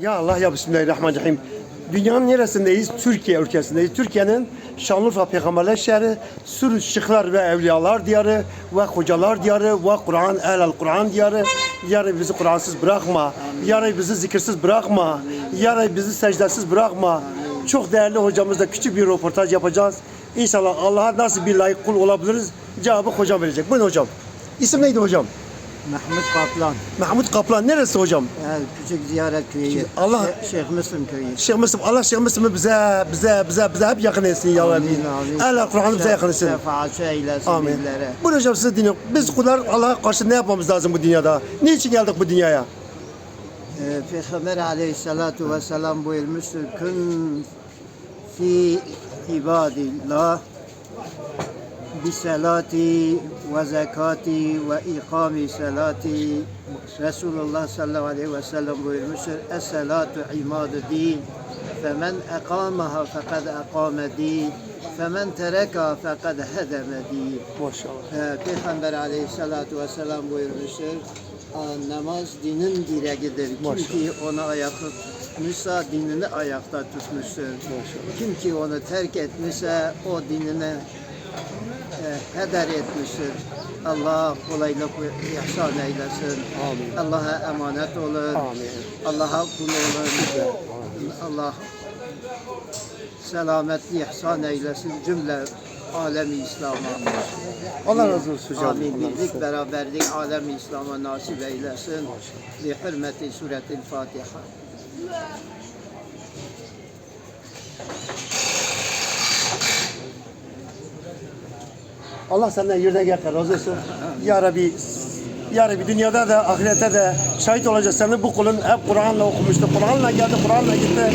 Ya Allah ya Bismillahirrahmanirrahim. Dünyanın neresindeyiz? Türkiye ülkesindeyiz. Türkiye'nin Şanlıurfa Peygamberler şehri, Sürü Şıklar ve Evliyalar diyarı ve Hocalar diyarı ve Kur'an, El Kur'an diyarı. Yarı bizi Kur'ansız bırakma. Yarı bizi zikirsiz bırakma. Yarı bizi secdesiz bırakma. Çok değerli hocamızla küçük bir röportaj yapacağız. İnşallah Allah'a nasıl bir layık kul olabiliriz? Cevabı hocam verecek. Buyurun hocam. İsim neydi hocam? Mahmut Kaplan, Mahmut Kaplan. Neresi hocam? yani küçük ziyaret köyü. Allah- Şey- Şeyh Müslim köyü. Şeyh Müslüm, Allah Şeyh Müslüm'ü bize, bize, bize, bize hep yakın etsin ya Rabbi. Allah Kur'an'ı bize yakın etsin. Şefaatçi eylesin Amin. bizlere. Buyurun hocam sizi dinliyorum. Biz kullar Allah'a karşı ne yapmamız lazım bu dünyada? Niçin geldik bu dünyaya? Ee, Peygamber aleyhissalatu vesselam buyurmuştur. Kün fi ibadillah bisalati ve zekati ve ikami salati Resulullah sallallahu aleyhi ve sellem buyurmuştur. Es salatu imadu din. Femen ekamaha fekad ekame din. Femen tereka fekad hedeme din. Maşallah. Ee, Peygamber aleyhissalatu vesselam buyurmuştur. Namaz dinin direğidir. Kim ki ona ayakta tutmuşsa dinini ayakta tutmuştur. Maşallah. Kim ki onu terk etmişse o dinine e, heder etmiştir. Allah kolaylık ve ihsan eylesin. Allah'a emanet olun. Allah'a kul olun. Allah selametli ihsan eylesin cümle alemi İslam'a. Allah razı olsun hocam. Amin. Birlik, beraberlik alemi İslam'a nasip eylesin. Bi hürmeti suretil Fatiha. Allah senden yerine getir, razı olsun. Ya Rabbi, Ya Rabbi dünyada da ahirette de şahit olacağız. Senin bu kulun hep Kur'an'la okumuştu. Kur'an'la geldi, Kur'an'la gitti.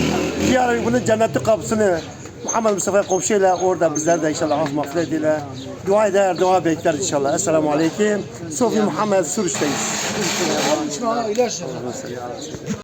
Ya Rabbi bunun cennetli kapısını Muhammed Mustafa komşuyla orada bizler de inşallah af mağfiret ile dua eder, dua bekler inşallah. Esselamu Aleyküm. Sofi Muhammed Sürüş'teyiz.